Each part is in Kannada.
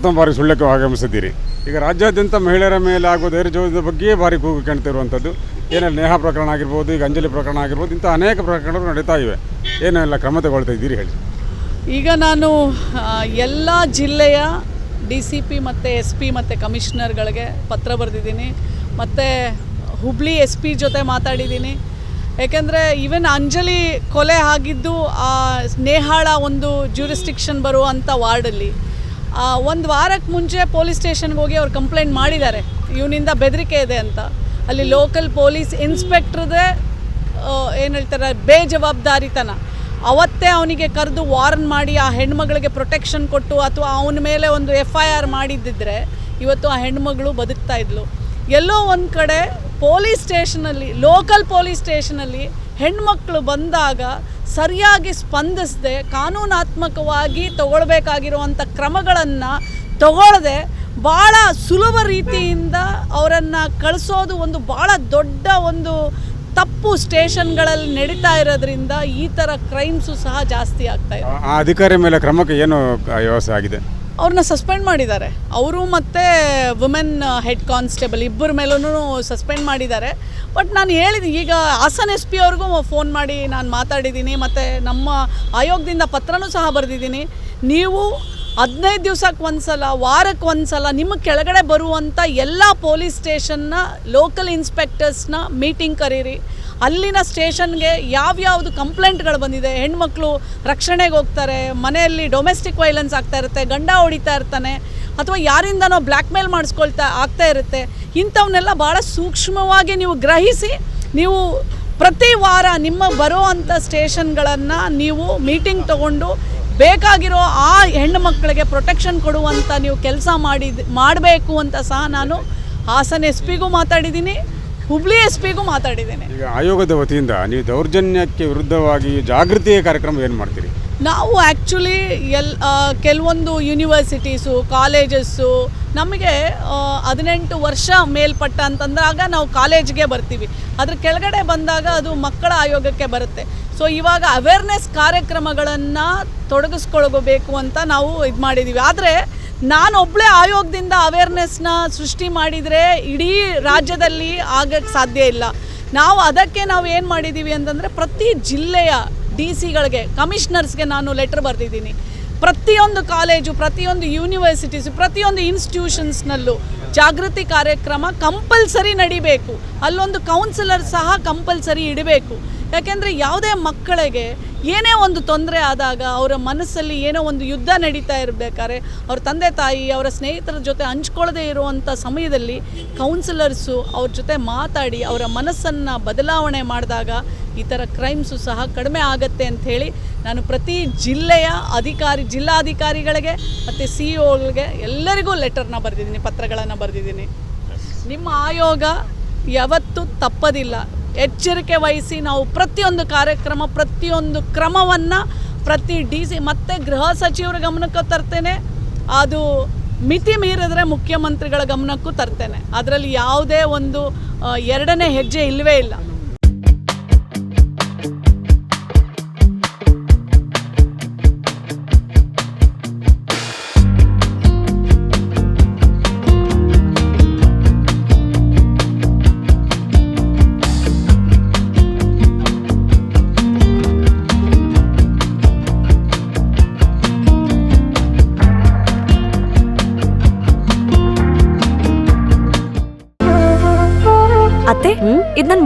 ಪ್ರಥಮ ಬಾರಿ ಸುಳ್ಯಕ್ಕೆ ಆಗಮಿಸಿದ್ದೀರಿ. ಈಗ ರಾಜ್ಯಾದ್ಯಂತ ಮಹಿಳೆಯರ ಮೇಲೆ ಆಗುವ ಧೈರ್ಯಜೋಧದ ಬಗ್ಗೆಯೇ ಭಾರಿ ಕೂಗು ಕಾಣ್ತಿರುವಂಥದ್ದು. ಏನೆಲ್ಲ ನೇಹ ಪ್ರಕರಣ ಆಗಿರ್ಬೋದು, ಈಗ ಅಂಜಲಿ ಪ್ರಕರಣ ಆಗಿರ್ಬೋದು ಇಂಥ ಅನೇಕ ಪ್ರಕರಣಗಳು ನಡೀತಾ ಇವೆ. ಏನೆಲ್ಲ ಕ್ರಮ ತಗೊಳ್ತಾ ಇದ್ದೀರಿ ಹೇಳಿ. ಈಗ ನಾನು ಎಲ್ಲ ಜಿಲ್ಲೆಯ ಡಿ ಸಿ ಪಿ ಮತ್ತು ಎಸ್ ಪಿ ಮತ್ತು ಕಮಿಷನರ್ಗಳಿಗೆ ಪತ್ರ ಬರೆದಿದ್ದೀನಿ. ಮತ್ತು ಹುಬ್ಳಿ ಎಸ್ ಪಿ ಜೊತೆ ಮಾತಾಡಿದ್ದೀನಿ. ಏಕೆಂದರೆ ಈವನ್ ಅಂಜಲಿ ಕೊಲೆ ಆಗಿದ್ದು ನೇಹಾಳ ಒಂದು ಜ್ಯೂರಿಸ್ಟಿಕ್ಷನ್ ಬರುವಂಥ ವಾರ್ಡಲ್ಲಿ ಒಂದು ವಾರಕ್ಕೆ ಮುಂಚೆ ಪೊಲೀಸ್ ಸ್ಟೇಷನ್ಗೆ ಹೋಗಿ ಅವ್ರು ಕಂಪ್ಲೇಂಟ್ ಮಾಡಿದ್ದಾರೆ. ಇವನಿಂದ ಬೆದರಿಕೆ ಇದೆ ಅಂತ. ಅಲ್ಲಿ ಲೋಕಲ್ ಪೊಲೀಸ್ ಇನ್ಸ್ಪೆಕ್ಟ್ರದೇ ಏನು ಹೇಳ್ತಾರೆ, ಬೇಜವಾಬ್ದಾರಿತನ. ಅವತ್ತೇ ಅವನಿಗೆ ಕರೆದು ವಾರ್ನ್ ಮಾಡಿ ಆ ಹೆಣ್ಮಗಳಿಗೆ ಪ್ರೊಟೆಕ್ಷನ್ ಕೊಟ್ಟು ಅಥವಾ ಅವನ ಮೇಲೆ ಒಂದು ಎಫ್ ಐ ಆರ್ ಮಾಡಿದ್ದಿದ್ರೆ ಇವತ್ತು ಆ ಹೆಣ್ಮಗಳು ಬದುಕ್ತಾ ಇದ್ಲು. ಎಲ್ಲೋ ಒಂದು ಕಡೆ ಪೊಲೀಸ್ ಸ್ಟೇಷನಲ್ಲಿ, ಲೋಕಲ್ ಪೊಲೀಸ್ ಸ್ಟೇಷನಲ್ಲಿ ಹೆಣ್ಮಕ್ಳು ಬಂದಾಗ ಸರಿಯಾಗಿ ಸ್ಪಂದಿಸದೆ, ಕಾನೂನಾತ್ಮಕವಾಗಿ ತಗೊಳ್ಬೇಕಾಗಿರುವಂಥ ಕ್ರಮಗಳನ್ನು ತಗೊಳ್ಳದೆ ಭಾಳ ಸುಲಭ ರೀತಿಯಿಂದ ಅವರನ್ನು ಕಳಿಸೋದು ಒಂದು ಭಾಳ ದೊಡ್ಡ ಒಂದು ತಪ್ಪು ಸ್ಟೇಷನ್ಗಳಲ್ಲಿ ನಡೀತಾ ಇರೋದ್ರಿಂದ ಈ ಥರ ಕ್ರೈಮ್ಸು ಸಹ ಜಾಸ್ತಿ ಆಗ್ತಾ ಇದೆ. ಆ- ಅಧಿಕಾರಿ ಮೇಲೆ ಕ್ರಮಕ್ಕೆ ಏನು ವ್ಯವಸ್ಥೆ ಆಗಿದೆ? ಅವ್ರನ್ನ ಸಸ್ಪೆಂಡ್ ಮಾಡಿದ್ದಾರೆ. ಅವರು ಮತ್ತು ವುಮೆನ್ ಹೆಡ್ ಕಾನ್ಸ್ಟೇಬಲ್ ಇಬ್ಬರ ಮೇಲೂ ಸಸ್ಪೆಂಡ್ ಮಾಡಿದ್ದಾರೆ. ಬಟ್ ನಾನು ಹೇಳಿದ ಈಗ ಹಾಸನ್ ಎಸ್ ಪಿ ಅವ್ರಿಗೂ ಫೋನ್ ಮಾಡಿ ನಾನು ಮಾತಾಡಿದ್ದೀನಿ, ಮತ್ತು ನಮ್ಮ ಆಯೋಗದಿಂದ ಪತ್ರನೂ ಸಹ ಬರೆದಿದ್ದೀನಿ. ನೀವು ಹದಿನೈದು ದಿವಸಕ್ಕೆ ಒಂದು ಸಲ ವಾರಕ್ಕೆ ಒಂದು ಸಲ ನಿಮ್ಮ ಕೆಳಗಡೆ ಬರುವಂಥ ಎಲ್ಲ ಪೊಲೀಸ್ ಸ್ಟೇಷನ್ನ ಲೋಕಲ್ ಇನ್ಸ್ಪೆಕ್ಟರ್ಸ್ನ ಮೀಟಿಂಗ್ ಕರೀರಿ. ಅಲ್ಲಿನ ಸ್ಟೇಷನ್ಗೆ ಯಾವ್ಯಾವುದು ಕಂಪ್ಲೇಂಟ್ಗಳು ಬಂದಿದೆ? ಹೆಣ್ಮಕ್ಳು ರಕ್ಷಣೆಗೆ ಹೋಗ್ತಾರೆ, ಮನೆಯಲ್ಲಿ ಡೊಮೆಸ್ಟಿಕ್ ವೈಲೆನ್ಸ್ ಆಗ್ತಾ ಇರುತ್ತೆ, ಗಂಡ ಹೊಡಿತಾ ಇರ್ತಾನೆ, ಅಥವಾ ಯಾರಿಂದನೋ ಬ್ಲ್ಯಾಕ್ ಮೇಲ್ ಮಾಡಿಸ್ಕೊಳ್ತಾ, ಆಗ್ತಾ ಇರುತ್ತೆ ಇಂಥವನ್ನೆಲ್ಲ ಭಾಳ ಸೂಕ್ಷ್ಮವಾಗಿ ನೀವು ಗ್ರಹಿಸಿ, ನೀವು ಪ್ರತಿ ವಾರ ನಿಮ್ಮ ಬರೋ ಅಂಥ ಸ್ಟೇಷನ್ಗಳನ್ನು ನೀವು ಮೀಟಿಂಗ್ ತಗೊಂಡು ಬೇಕಾಗಿರೋ ಆ ಹೆಣ್ಣು ಮಕ್ಕಳಿಗೆ ಪ್ರೊಟೆಕ್ಷನ್ ಕೊಡುವಂಥ ನೀವು ಕೆಲಸ ಮಾಡಿದ, ಮಾಡಬೇಕು ಅಂತ ಸಹ ನಾನು ಹಾಸನ ಎಸ್ ಪಿಗೂ ಮಾತಾಡಿದ್ದೀನಿ, ಹುಬ್ಳಿ ಎಸ್ ಪಿಗೂ ಮಾತಾಡಿದ್ದೇನೆ ಆಯೋಗದ ವತಿಯಿಂದ ನೀವು ದೌರ್ಜನ್ಯಕ್ಕೆ ವಿರುದ್ಧವಾಗಿ ಜಾಗೃತಿಯ ಕಾರ್ಯಕ್ರಮ ಏನು ಮಾಡ್ತೀರಿ? ನಾವು ಆ್ಯಕ್ಚುಲಿ ಎಲ್ ಕೆಲವೊಂದು ಯೂನಿವರ್ಸಿಟೀಸು ಕಾಲೇಜಸ್ಸು ನಮಗೆ ಹದಿನೆಂಟು ವರ್ಷ ಮೇಲ್ಪಟ್ಟ ಅಂತಂದಾಗ ನಾವು ಕಾಲೇಜ್ಗೆ ಬರ್ತೀವಿ. ಅದ್ರ ಕೆಳಗಡೆ ಬಂದಾಗ ಅದು ಮಕ್ಕಳ ಆಯೋಗಕ್ಕೆ ಬರುತ್ತೆ. ಸೊ ಇವಾಗ ಅವೇರ್ನೆಸ್ ಕಾರ್ಯಕ್ರಮಗಳನ್ನು ತೊಡಗಿಸ್ಕೊಳ್ಬೇಕು ಅಂತ ನಾವು ಇದು ಮಾಡಿದ್ದೀವಿ ಆದರೆ ನಾನೊಬ್ಬಳೇ ಆಯೋಗದಿಂದ ಅವೇರ್ನೆಸ್ನ ಸೃಷ್ಟಿ ಮಾಡಿದರೆ ಇಡೀ ರಾಜ್ಯದಲ್ಲಿ ಆಗಕ್ಕೆ ಸಾಧ್ಯ ಇಲ್ಲ. ನಾವು ಅದಕ್ಕೆ ನಾವು ಏನು ಮಾಡಿದ್ದೀವಿ ಅಂತಂದರೆ, ಪ್ರತಿ ಜಿಲ್ಲೆಯ ಡಿ ಸಿಗಳಿಗೆ ಕಮಿಷನರ್ಸ್ಗೆ ನಾನು ಲೆಟ್ರ್ ಬರೆದಿದ್ದೀನಿ. ಪ್ರತಿಯೊಂದು ಕಾಲೇಜು, ಪ್ರತಿಯೊಂದು ಯೂನಿವರ್ಸಿಟೀಸ್, ಪ್ರತಿಯೊಂದು ಇನ್ಸ್ಟಿಟ್ಯೂಷನ್ಸ್ನಲ್ಲೂ ಜಾಗೃತಿ ಕಾರ್ಯಕ್ರಮ ಕಂಪಲ್ಸರಿ ನಡಿಬೇಕು. ಅಲ್ಲೊಂದು ಕೌನ್ಸಿಲರ್ ಸಹ ಕಂಪಲ್ಸರಿ ಇಡಬೇಕು. ಯಾಕೆಂದರೆ ಯಾವುದೇ ಮಕ್ಕಳಿಗೆ ಏನೇ ಒಂದು ತೊಂದರೆ ಆದಾಗ ಅವರ ಮನಸ್ಸಲ್ಲಿ ಏನೋ ಒಂದು ಯುದ್ಧ ನಡೀತಾ ಇರಬೇಕಾದ್ರೆ ಅವ್ರ ತಂದೆ ತಾಯಿ, ಅವರ ಸ್ನೇಹಿತರ ಜೊತೆ ಹಂಚ್ಕೊಳ್ಳದೇ ಇರುವಂಥ ಸಮಯದಲ್ಲಿ ಕೌನ್ಸಿಲರ್ಸು ಅವ್ರ ಜೊತೆ ಮಾತಾಡಿ ಅವರ ಮನಸ್ಸನ್ನು ಬದಲಾವಣೆ ಮಾಡಿದಾಗ ಈ ಥರ ಕ್ರೈಮ್ಸು ಸಹ ಕಡಿಮೆ ಆಗತ್ತೆ ಅಂತ ಹೇಳಿ ನಾನು ಪ್ರತಿ ಜಿಲ್ಲೆಯ ಅಧಿಕಾರಿ, ಜಿಲ್ಲಾಧಿಕಾರಿಗಳಿಗೆ ಮತ್ತು ಸಿ ಒಗಳಿಗೆ ಎಲ್ಲರಿಗೂ ಲೆಟರ್ನ ಬರೆದಿದ್ದೀನಿ, ಪತ್ರಗಳನ್ನು ಬರೆದಿದ್ದೀನಿ. ನಿಮ್ಮ ಆಯೋಗ ಯಾವತ್ತೂ ತಪ್ಪದಿಲ್ಲ. ಎಚ್ಚರಿಕೆ ವಹಿಸಿ ನಾವು ಪ್ರತಿಯೊಂದು ಕಾರ್ಯಕ್ರಮ, ಪ್ರತಿಯೊಂದು ಕ್ರಮವನ್ನು ಪ್ರತಿ ಡಿ ಸಿ ಮತ್ತು ಗೃಹ ಸಚಿವರ ಗಮನಕ್ಕೂ ತರ್ತೇನೆ. ಅದು ಮಿತಿ ಮೀರಿದ್ರೆ ಮುಖ್ಯಮಂತ್ರಿಗಳ ಗಮನಕ್ಕೂ ತರ್ತೇನೆ. ಅದರಲ್ಲಿ ಯಾವುದೇ ಒಂದು ಎರಡನೇ ಹೆಜ್ಜೆ ಇಲ್ಲವೇ ಇಲ್ಲ.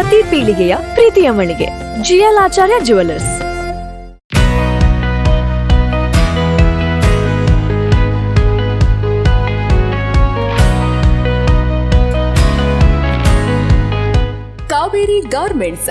ಪ್ರತಿ ಪೀಳಿಗೆಯ ಪ್ರೀತಿಯ ಮಳಿಗೆ. GL Acharya jewellers Kaveri garments.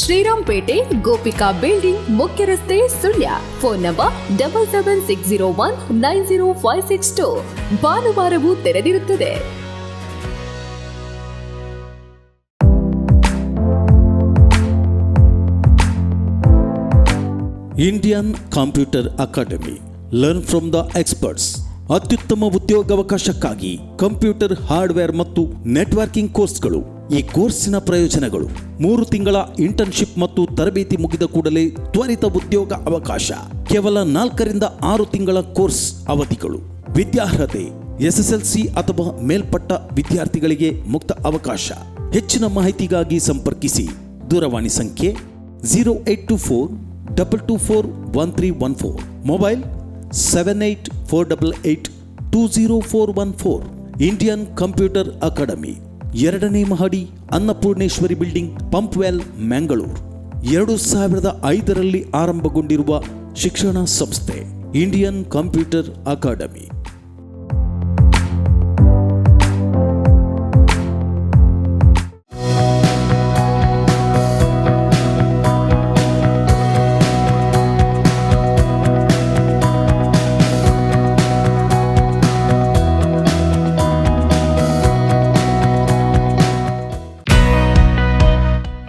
Shrirampete Gopika building ಮುಖ್ಯ ರಸ್ತೆ Sullia. Phone number double seven six zero one nine zero five six two ಭಾನುವಾರವೂ ತೆರೆದಿರುತ್ತದೆ. Indian computer academy learn from the experts ಅತ್ಯುತ್ತಮ ಉದ್ಯೋಗಾವಕಾಶಕ್ಕಾಗಿ ಕಂಪ್ಯೂಟರ್ ಹಾರ್ಡ್ವೇರ್ ಮತ್ತು ನೆಟ್ವರ್ಕಿಂಗ್ ಕೋರ್ಸ್ಗಳು ಈ ಕೋರ್ಸಿನ ಪ್ರಯೋಜನಗಳು. ಮೂರು ತಿಂಗಳ ಇಂಟರ್ನ್ಶಿಪ್ ಮತ್ತು ತರಬೇತಿ ಮುಗಿದ ಕೂಡಲೇ ತ್ವರಿತ ಉದ್ಯೋಗ ಅವಕಾಶ. ಕೇವಲ ನಾಲ್ಕರಿಂದ ಆರು ತಿಂಗಳ ಕೋರ್ಸ್ ಅವಧಿಗಳು. ವಿದ್ಯಾರ್ಹತೆ, ಎಸ್ಎಸ್ಎಲ್ಸಿ ಅಥವಾ ಮೇಲ್ಪಟ್ಟ ವಿದ್ಯಾರ್ಥಿಗಳಿಗೆ ಮುಕ್ತ ಅವಕಾಶ. ಹೆಚ್ಚಿನ ಮಾಹಿತಿಗಾಗಿ ಸಂಪರ್ಕಿಸಿ. ದೂರವಾಣಿ ಸಂಖ್ಯೆ zero eight two four double two four one three one four. Mobile seven eight four double eight two zero four one four. Indian computer academy. ಎರಡನೇ ಮಹಡಿ ಅನ್ನಪೂರ್ಣೇಶ್ವರಿ ಬಿಲ್ಡಿಂಗ್, ಪಂಪ್ವೆಲ್, ಮ್ಯಾಂಗಳೂರು. ಎರಡು ಸಾವಿರದ ಐದರಲ್ಲಿ ಆರಂಭಗೊಂಡಿರುವ ಶಿಕ್ಷಣ ಸಂಸ್ಥೆ, Indian computer academy.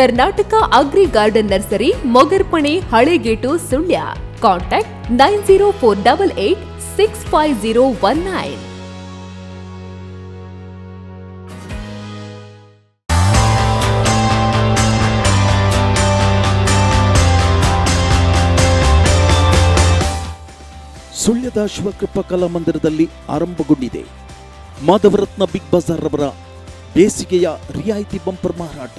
Karnataka agri garden nursery, Mogarpane, Halegate, Sullia. Contact nine zero four double eight six five zero one nine. ಸುಳ್ಯದ ಶಿವಕೃಪ ಕಲಾಮಂದಿರದಲ್ಲಿ ಆರಂಭಗೊಂಡಿದೆ. ಮಾಧವರತ್ನ ಬಿಗ್ ಬಜಾರ್ ಅವರ ಬೇಸಿಗೆಯ ರಿಯಾಯಿತಿ ಬಂಪರ್ ಮಾರಾಟ.